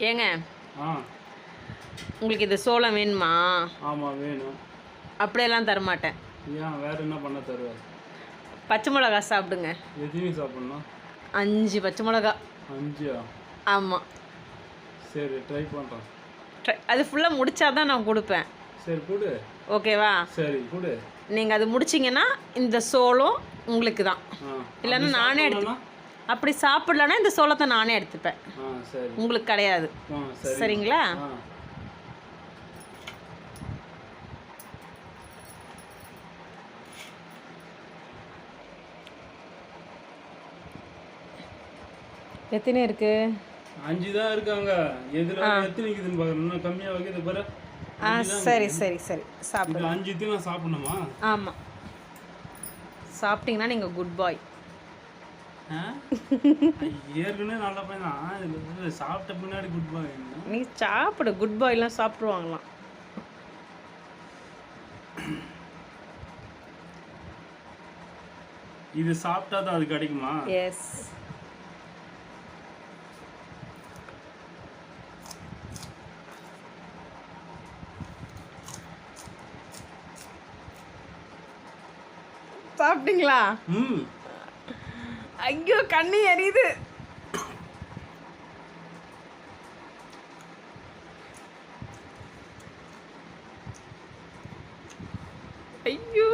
ஏங்க ஆ. உங்களுக்கு இது சோளம் வேணுமா? ஆமாம் வேணும். அப்படியெல்லாம் தரமாட்டேன். ஏன் வேற என்ன பண்ண தருவார் பச்சை மிளகா சாப்பிடுங்க. எத்தனை சாப்பிட்ணும்? அஞ்சு பச்சை மிளகா. அஞ்சா ஆமாம் சரி ட்ரை பண்ணுறேன் அது ஃபுல்லாக முடிச்சாதான் நான் கொடுப்பேன். சரி கொடு. ஓகேவா? சரி கொடு. நீங்கள் அது முடிச்சிங்கன்னா இந்த சோளம் உங்களுக்கு தான் ஆ. இல்லைன்னா நானே எடுத்து? அப்படி சாப்பிடலன்னா இந்த சோளத்தை நானே எடுத்துப்பேன். உங்களுக்கு கிடையாது. சரிங்களா? எத்தனை இருக்கு? அஞ்சு தான் இருக்காங்க. எதுல எத்தனை இருக்குதுன்னு பார்க்கணும் கம்மியாக வைக்கிறது பாரு. ஆ சரி சரி சரி. சாப்பிடு இது அஞ்சு நான் சாப்பிடணுமா? ஆமாம் சாப்பிட்டீங்கன்னா நீங்கள் குட் பாய்? ஏற்கனவே நல்ல பையன் தான் சாப்பிட்ட பின்னாடி குட் பாய் நீ சாப்பிடு குட் பாய்லாம் சாப்பிடுவாங்களாம். இது சாப்பிட்டா தான் அது கிடைக்குமா? எஸ் சாப்பிட்டீங்களா? ம். ஐயோ கண்ணு எரியுது. ஐயோ.